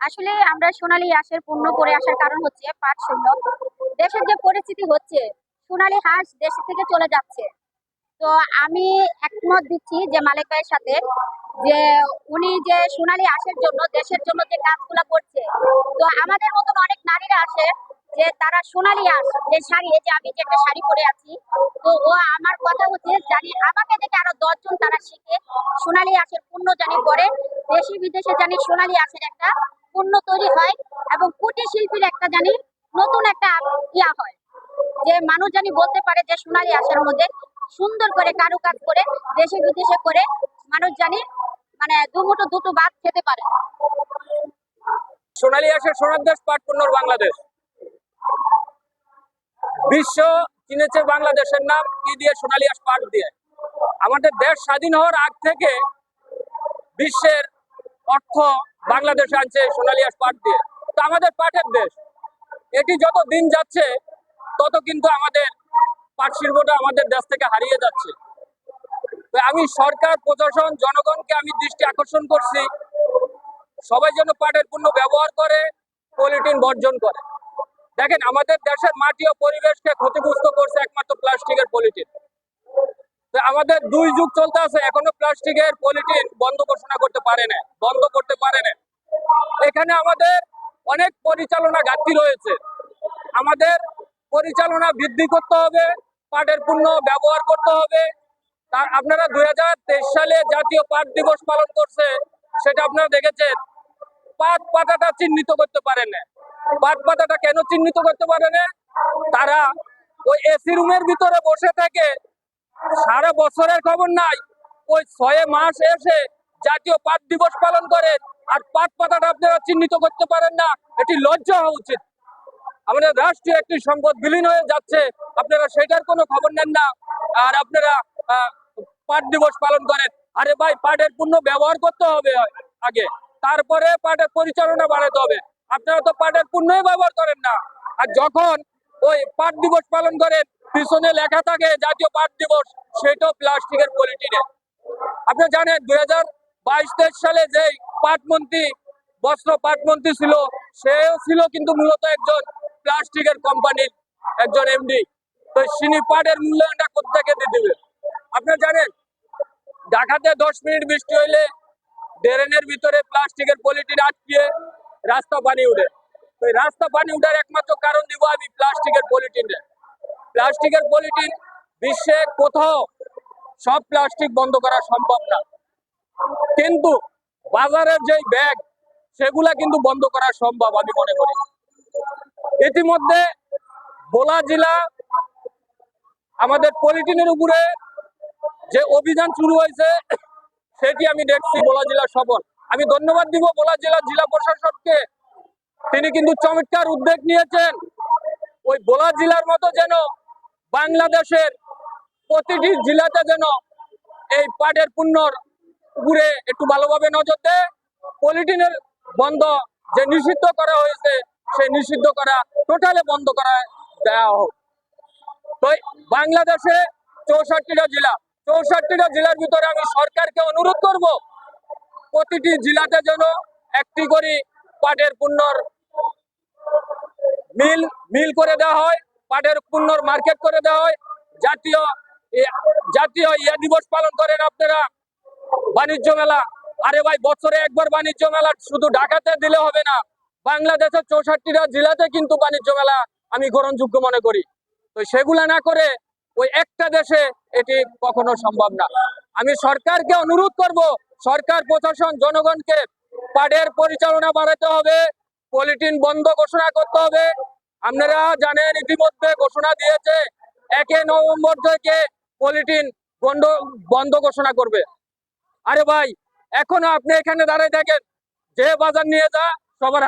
আসলে আমরা সোনালী হাঁসের পণ্য করে আসার কারণ হচ্ছে পাট শূন্য। দেশের যে পরিস্থিতি হচ্ছে, সোনালী হাঁস দেশ থেকে চলে যাচ্ছে। তো আমি একমত দিচ্ছি যে মালিক ভাইয়ের সাথে যে উনি যে সোনালী হাঁসের জন্য, দেশের জন্য যে কাজগুলো করছে, তো আমাদের মতন অনেক নারীরা আসে যে তারা সোনালী হাঁস যে শাড়ি যে আমি যে একটা শাড়ি পরে আছি, তো ও আমার কথা হচ্ছে জানি আমাকে দশজন তারা শিখে সোনালী হাঁসের পণ্য জানি করে দেশি বিদেশে জানি সোনালী হাঁসের একটা পণ্য তৈরি হয় এবং কুটির শিল্পীর একটা জানি নতুন একটা ইয়া হয়। যে মানুষ জানি বলতে পারে যে সোনালী হাঁসের মধ্যে সুন্দর করে কারুকাজ করে দেশে বিদেশে করে মানুষ জানি মানে দুমুটো দুটো ভাত খেতে পারে। সোনালী হাঁসের সোনার দেশ পাট পণ্যর বাংলাদেশ। বিশ্ব চিনেছে বাংলাদেশের নাম, কি দিয়ে সোনালী হাঁস পাট দিয়ে? আমাদের দেশ স্বাধীন হওয়ার আগ থেকে বিশ্বের অর্থ বাংলাদেশে আনছে সোনালী পাট দিয়ে। তো আমাদের পাটের দেশ। এটি যত দিন যাচ্ছে, তত কিন্তু আমাদের পাট শিল্পটা আমাদের দেশ থেকে হারিয়ে যাচ্ছে। আমি সরকার, প্রশাসন, জনগণকে আমি দৃষ্টি আকর্ষণ করছি। সবাই যেন পাটের পণ্য ব্যবহার করে পলিটিন বর্জন করে। দেখেন, আমাদের দেশের মাটি ও পরিবেশকে ক্ষতিগ্রস্ত করছে একমাত্র প্লাস্টিকের পলিথিন। তো আমাদের দুই যুগ চলতে আছে, এখনও প্লাস্টিকের পলিথিন বন্ধ ঘোষণা করতে পারে না, বন্ধ করতে পারে না। এখানে আমাদের অনেক পরিচালনা ঘাটতি রয়েছে। আমাদের পরিচালনা বৃদ্ধি করতে হবে, পাটের পণ্য ব্যবহার করতে হবে। তার আপনারা দুই হাজার তেইশ সালে জাতীয় পাট দিবস পালন করছে, সেটা আপনারা দেখেছেন। পাট পাতাটা চিহ্নিত করতে পারে না। পাট পাতাটা কেন চিহ্নিত করতে পারে না? তারা ওই এসি রুমের ভিতরে বসে থেকে সারা বছরের খবর নাই। ওই ছয় মাস এসে জাতীয় পাট দিবস পালন করে, আর পাট পাতাটা আপনারা চিহ্নিত করতে পারেন না, এটি লজ্জা হওয়া উচিত। আমাদের রাষ্ট্রীয় একটি সম্পদ বিলীন হয়ে যাচ্ছে, আপনারা সেটার কোনো খবর নেন না, আর আপনারা পাট দিবস পালন করেন। আরে ভাই, পাটের পণ্য ব্যবহার করতে হবে আগে, তারপরে পাটের পরিচালনা বাড়াতে হবে। আপনারা তো পাটের পণ্যই ব্যবহার করেন না। আর যখন ওই পাট দিবস পালন করেন পিছনে লেখা থাকে জাতীয় পাট দিবস, সেটাও প্লাস্টিকের পলিটিনে। আপনি জানেন, দুই হাজার বাইশ তেইশ সালে যেই পাট মন্ত্রী বস্ত্র পাট মন্ত্রী ছিল, সেও ছিল কিন্তু মূলত একজন প্লাস্টিকের কোম্পানির একজন এমডি। তো সিনি পাটের মূল্যায়নটা কোথেকে দিয়ে দিবে? আপনি জানেন, ঢাকাতে দশ মিনিট বৃষ্টি হইলে ড্রেনের ভিতরে প্লাস্টিকের পলিটিন আটকিয়ে রাস্তা পানি উঠে। তো রাস্তা পানি উঠার একমাত্র কারণ দিব আমি প্লাস্টিকের পলিথিনের প্লাস্টিকের পলিথিন বিশ্বে কোথাও সব প্লাস্টিক বন্ধ করা সম্ভব না। কিন্তু বাজারের যে ব্যাগ, সেগুলা কিন্তু বন্ধ করা সম্ভব আমি মনে করি। ইতিমধ্যে বোলা জেলা আমাদের পলিটিনের উপরে যে অভিযান শুরু হয়েছে, সেটি আমি দেখছি বোলা জেলার সফল আমি ধন্যবাদ দিব বোলা জেলার জেলা প্রশাসককে। তিনি কিন্তু চমৎকার উদ্যোগ নিয়েছেন। ওই বোলা জেলার মতো যেন বাংলাদেশের প্রতিটি জেলাতে যেন এই পাটের পুণ্যর উপরে একটু ভালোভাবে নজর দেয়। পলিথিনের বন্ধ যে নিষিদ্ধ করা হয়েছে, সেই নিষিদ্ধ করা টোটালে বন্ধ করা দেওয়া হোক। তো বাংলাদেশে চৌষট্টিটা জেলা, চৌষট্টিটা জেলার ভিতরে আমি সরকারকে অনুরোধ করব, প্রতিটি জেলাতে যেন একটি করে পাটের পুণ্যর মিল মিল করে দেওয়া হয়। পাটের পুণ্যর মার্কেট করে দেওয়া হয়। জাতীয় জাতীয় ইয়া দিবস পালন করেন আপনারা। বাণিজ্য মেলা। আরে ভাই, বছরে একবার বাণিজ্য মেলা শুধু ঢাকাতে দিলে হবে না, বাংলাদেশের চৌষট্টিটা জেলাতে কিন্তু বাণিজ্য মেলা আমি গ্রহণযোগ্য মনে করি। তো সেগুলা না করে ওই একটা দেশে এটি কখনো সম্ভব না। আমি সরকারকে অনুরোধ করব, সরকার, প্রশাসন, জনগণকে পাটের পরিচালনা বাড়াতে হবে পলিটিন বন্ধ ঘোষণা করতে হবে আপনারা জানেন ইতিমধ্যে ঘোষণা দিয়েছে, একে নভেম্বর থেকে পলিটিন বন্ধ বন্ধ ঘোষণা করবে। আরে ভাই, এখনও আপনি এখানে দাঁড়িয়ে দেখেন যে বাজার নিয়ে যা, সবার